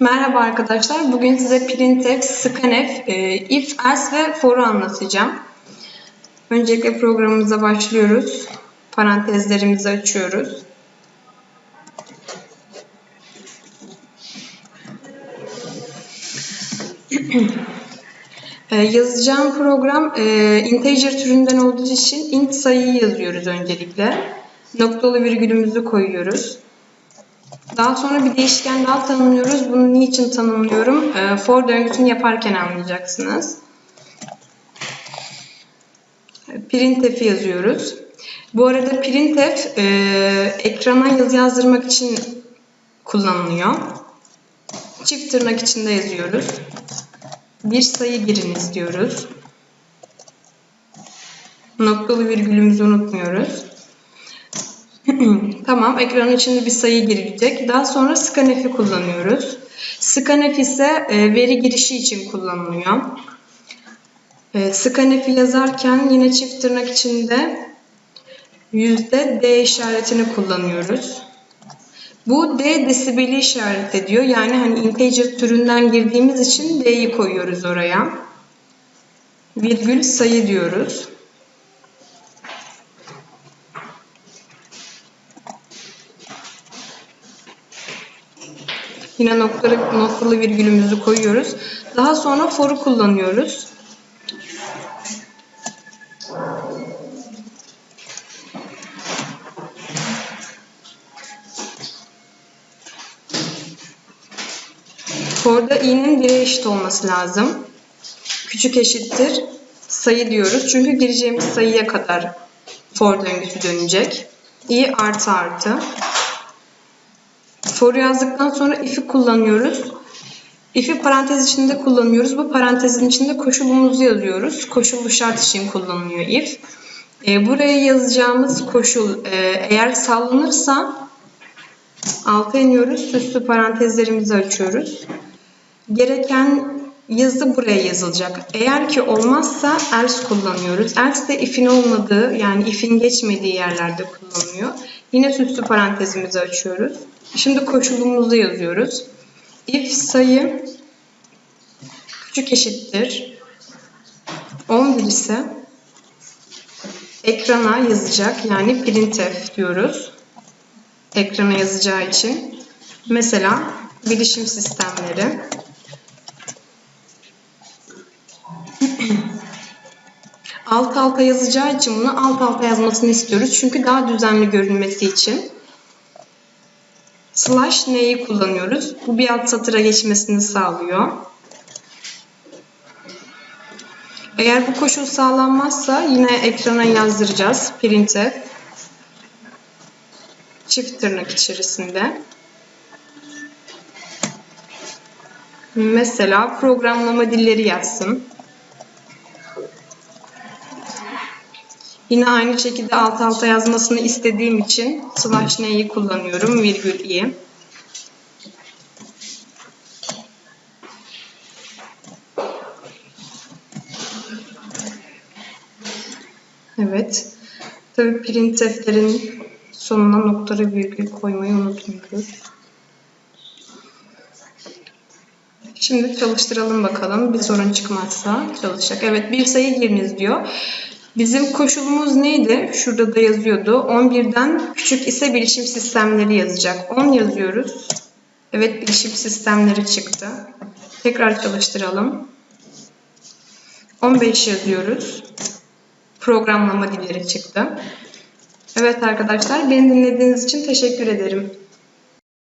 Merhaba arkadaşlar. Bugün size printf, scanf, e, if, else ve for'u anlatacağım. Öncelikle programımıza başlıyoruz. Parantezlerimizi açıyoruz. E, yazacağım program e, integer türünden olduğu için int sayıyı yazıyoruz öncelikle. Noktalı virgülümüzü koyuyoruz. Daha sonra bir değişken daha tanımlıyoruz. Bunu niçin tanımlıyorum? E, for döngüsünü yaparken anlayacaksınız. Printf'i yazıyoruz. Bu arada printf e, ekrana yazı yazdırmak için kullanılıyor. Çift tırnak içinde yazıyoruz. Bir sayı giriniz diyoruz. Noktalı virgülümüzü unutmuyoruz. Tamam, ekranın içinde bir sayı girecek. Daha sonra scanf'i kullanıyoruz. Scanf ise e, veri girişi için kullanılıyor. E, scanf'i yazarken yine çift tırnak içinde yüzde D işaretini kullanıyoruz. Bu D desibeli işaret ediyor. Yani hani integer türünden girdiğimiz için D'yi koyuyoruz oraya. Virgül sayı diyoruz. Yine noktalı, noktalı virgülümüzü koyuyoruz. Daha sonra for'u kullanıyoruz. For'da i'nin 1'e eşit olması lazım. Küçük eşittir sayı diyoruz. Çünkü gireceğimiz sayıya kadar for döngüsü dönecek. i artı artı. For yazdıktan sonra if'i kullanıyoruz. If'i parantez içinde kullanıyoruz. Bu parantezin içinde koşulumuzu yazıyoruz. Koşullu şart için kullanılıyor if. E, buraya yazacağımız koşul e, eğer sallanırsa alta iniyoruz. Süslü parantezlerimizi açıyoruz. Gereken yazı buraya yazılacak. Eğer ki olmazsa else kullanıyoruz. Else de if'in olmadığı yani if'in geçmediği yerlerde kullanılıyor. Yine süslü parantezimizi açıyoruz. Şimdi koşulumuzu yazıyoruz. If sayı küçük eşittir 11 ise ekrana yazacak yani printf diyoruz. Ekrana yazacağı için. Mesela bilişim sistemleri alt alta yazacağı için bunu alt alta yazmasını istiyoruz. Çünkü daha düzenli görünmesi için. Slash neyi kullanıyoruz? Bu bir alt satıra geçmesini sağlıyor. Eğer bu koşul sağlanmazsa yine ekrana yazdıracağız. Printf çift tırnak içerisinde. Mesela programlama dilleri yazsın. Yine aynı şekilde alt alta yazmasını istediğim için slash neyi kullanıyorum, virgül i. Evet. Tabii printf'lerin sonuna noktalı virgül koymayı unutmuyoruz. Şimdi çalıştıralım bakalım. Bir sorun çıkmazsa çalışacak. Evet bir sayı giriniz diyor. Bizim koşulumuz neydi? Şurada da yazıyordu. 11'den küçük ise bilişim sistemleri yazacak. 10 yazıyoruz. Evet bilişim sistemleri çıktı. Tekrar çalıştıralım. 15 yazıyoruz. Programlama dilleri çıktı. Evet arkadaşlar beni dinlediğiniz için teşekkür ederim.